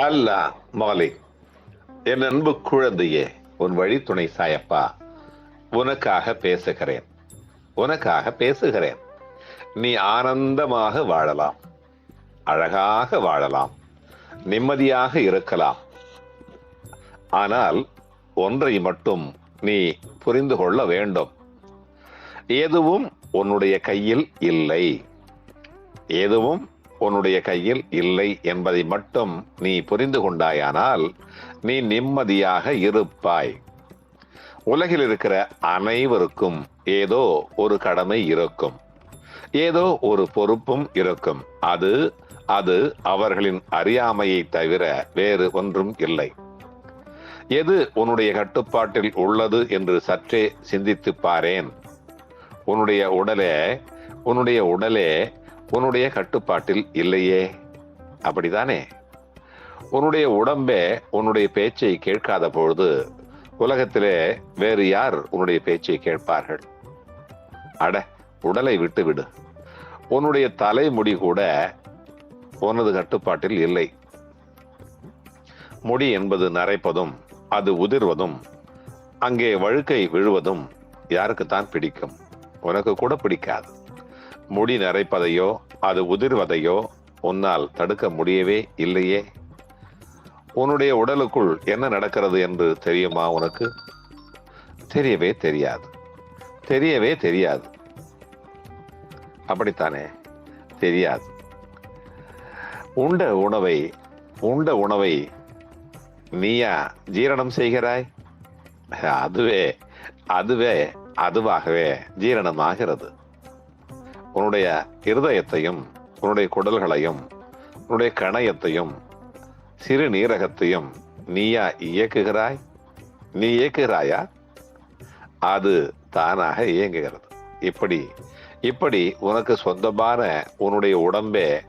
அல்ல மாலிக் என் அன்பு குழந்தையே உன் வழித்துணை சாயப்பா உனக்காக பேசுகிறேன். உனக்காக பேசுகிறேன். நீ ஆனந்தமாக வாழலாம். அழகாக வாழலாம். நிம்மதியாக இருக்கலாம். ஆனால் ஒன்றை மட்டும் நீ புரிந்து கொள்ள வேண்டும். எதுவும் உன்னுடைய கையில் இல்லை. எதுவும் உன்னுடைய கையில் இல்லை என்பதை மட்டும் நீ புரிந்து கொண்டாயானால் நீ நிம்மதியாக இருப்பாய். உலகில் இருக்கிற அனைவருக்கும் ஏதோ ஒரு கடமை இருக்கும். ஏதோ ஒரு பொறுப்பும் இருக்கும். அது அது அவர்களின் அறியாமையை தவிர வேறு ஒன்றும் இல்லை. எது உன்னுடைய கட்டுப்பாட்டில் உள்ளது என்று சற்றே சிந்தித்து பாரேன். உன்னுடைய உடலே உன்னுடைய உடலே உன்னுடைய கட்டுப்பாட்டில் இல்லையே. அப்படிதானே? உன்னுடைய உடம்பே உன்னுடைய பேச்சை கேட்காத பொழுது உலகத்திலே வேறு யார் உன்னுடைய பேச்சை கேட்பார்கள்? அட உடலை விட்டு விடு. உன்னுடைய தலைமுடி கூட உனது கட்டுப்பாட்டில் இல்லை. முடி என்பது நரைப்பதும் அது உதிர்வதும் அங்கே வழுக்கை விழுவதும் யாருக்குத்தான் பிடிக்கும்? உனக்கு கூட பிடிக்காது. முடி நரைப்பதையோ அது உதிர்வதையோ உன்னால் தடுக்க முடியவே இல்லையே. உன்னுடைய உடலுக்குள் என்ன நடக்கிறது என்று தெரியுமா உனக்கு? தெரியவே தெரியாது. தெரியவே தெரியாது. அப்படித்தானே? தெரியாது. உண்ட உணவை உண்ட உணவை நீயா ஜீரணம் செய்கிறாய்? அதுவே அதுவே அதுவாகவே ஜீரணமாகிறது. உன்னுடைய இருதயத்தையும் உன்னுடைய குடல்களையும் உன்னுடைய கணையத்தையும் சிறு நீரகத்தையும் நீயா இயக்குகிறாய்? நீ இயக்குகிறாயா? அது தானாக இயங்குகிறது. இப்படி இப்படி உனக்கு சொந்தமான உன்னுடைய உடம்பே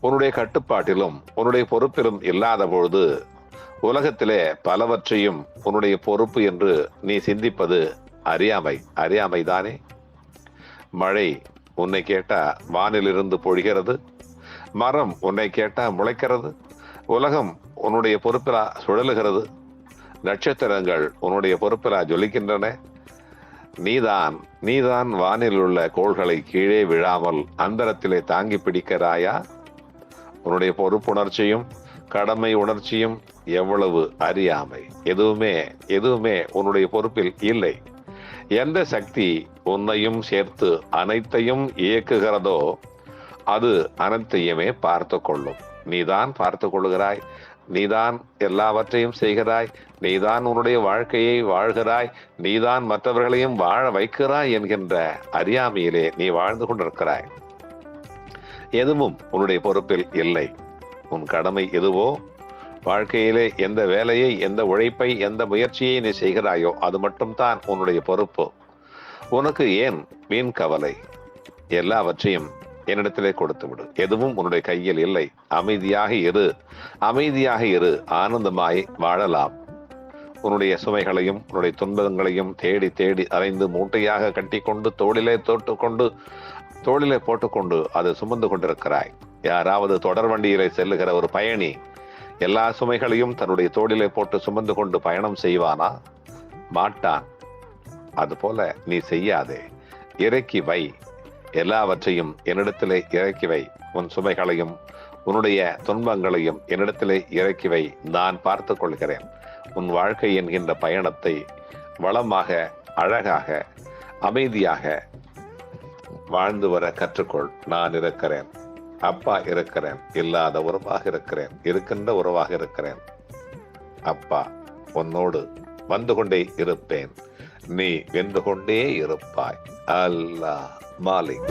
உன்னுடைய கட்டுப்பாட்டிலும் உன்னுடைய பொறுப்பிலும் இல்லாத பொழுது உலகத்திலே பலவற்றையும் உன்னுடைய பொறுப்பு என்று நீ சிந்திப்பது அறியாமை அறியாமை தானே மழை உன்னை கேட்டா வானிலிருந்து பொழிகிறது மரம் உன்னை கேட்டா முளைக்கிறது உலகம் உன்னுடைய பொறுப்பிலா சுழலுகிறது நட்சத்திரங்கள் உன்னுடைய பொறுப்பிலா ஜொலிக்கின்றன. நீதான் நீதான் வானில் உள்ள கோள்களை கீழே விழாமல் அந்தரத்திலே தாங்கி பிடிக்கிறாயா? உன்னுடைய பொறுப்புணர்ச்சியும் கடமை உணர்ச்சியும் எவ்வளவு அறியாமை. எதுவுமே எதுவுமே உன்னுடைய பொறுப்பில் இல்லை. எந்த சக்தி உன்னையும் சேர்த்து அனைத்தையும் இயக்குகிறதோ அது அனைத்தையுமே பார்த்து கொள்ளும். நீதான் பார்த்து கொள்கிறாய் நீதான் எல்லாவற்றையும் செய்கிறாய். நீதான் உன்னுடைய வாழ்க்கையை வாழ்கிறாய். நீதான் மற்றவர்களையும் வாழ வைக்கிறாய் என்கின்ற அறியாமையிலே நீ வாழ்ந்து கொண்டிருக்கிறாய். எதுவும் உன்னுடைய பொறுப்பில் இல்லை. உன் கடமை எதுவோ வாழ்க்கையிலே எந்த வேலையை எந்த உழைப்பை எந்த முயற்சியை நீ செய்கிறாயோ அது மட்டும்தான் உன்னுடைய பொறுப்பு. உனக்கு ஏன் வீண் கவலை? எல்லாவற்றையும் என்னிடத்திலே கொடுத்து விடு. எதுவும் உன்னுடைய கையில் இல்லை. அமைதியாக இரு. அமைதியாக இரு. ஆனந்தமாய் வாழலாம். உன்னுடைய சுமைகளையும் உன்னுடைய துன்பங்களையும் தேடி தேடி அலைந்து மூட்டையாக கட்டிக்கொண்டு தோளிலே தோட்டு கொண்டு தோளிலே போட்டுக்கொண்டு அதை சுமந்து கொண்டிருக்கிறாய். யாராவது தொடர் வண்டியிலே செல்லுகிற ஒரு பயணி எல்லா சுமைகளையும் தன்னுடைய தோளிலே போட்டு சுமந்து கொண்டு பயணம் செய்வானா? மாட்டான். அதுபோல நீ செய்யாதே. இறக்கி வை. எல்லாவற்றையும் என்னிடத்திலே இறக்கி வை. உன் சுமைகளையும் உன்னுடைய துன்பங்களையும் என்னிடத்திலே இறக்கி வை. நான் பார்த்து கொள்கிறேன். உன் வாழ்க்கை என்கின்ற பயணத்தை வளமாக அழகாக அமைதியாக வாழ்ந்து வர கற்றுக்கொள். நான் இருக்கிறேன் அப்பா இருக்கிறேன் இல்லாத உறவாக இருக்கிறேன் இருக்கின்ற உறவாக இருக்கிறேன். அப்பா உன்னோடு வந்து கொண்டே இருப்பேன். நீ வென்று கொண்டே இருப்பாய். அல்லாஹ் மாலிக்.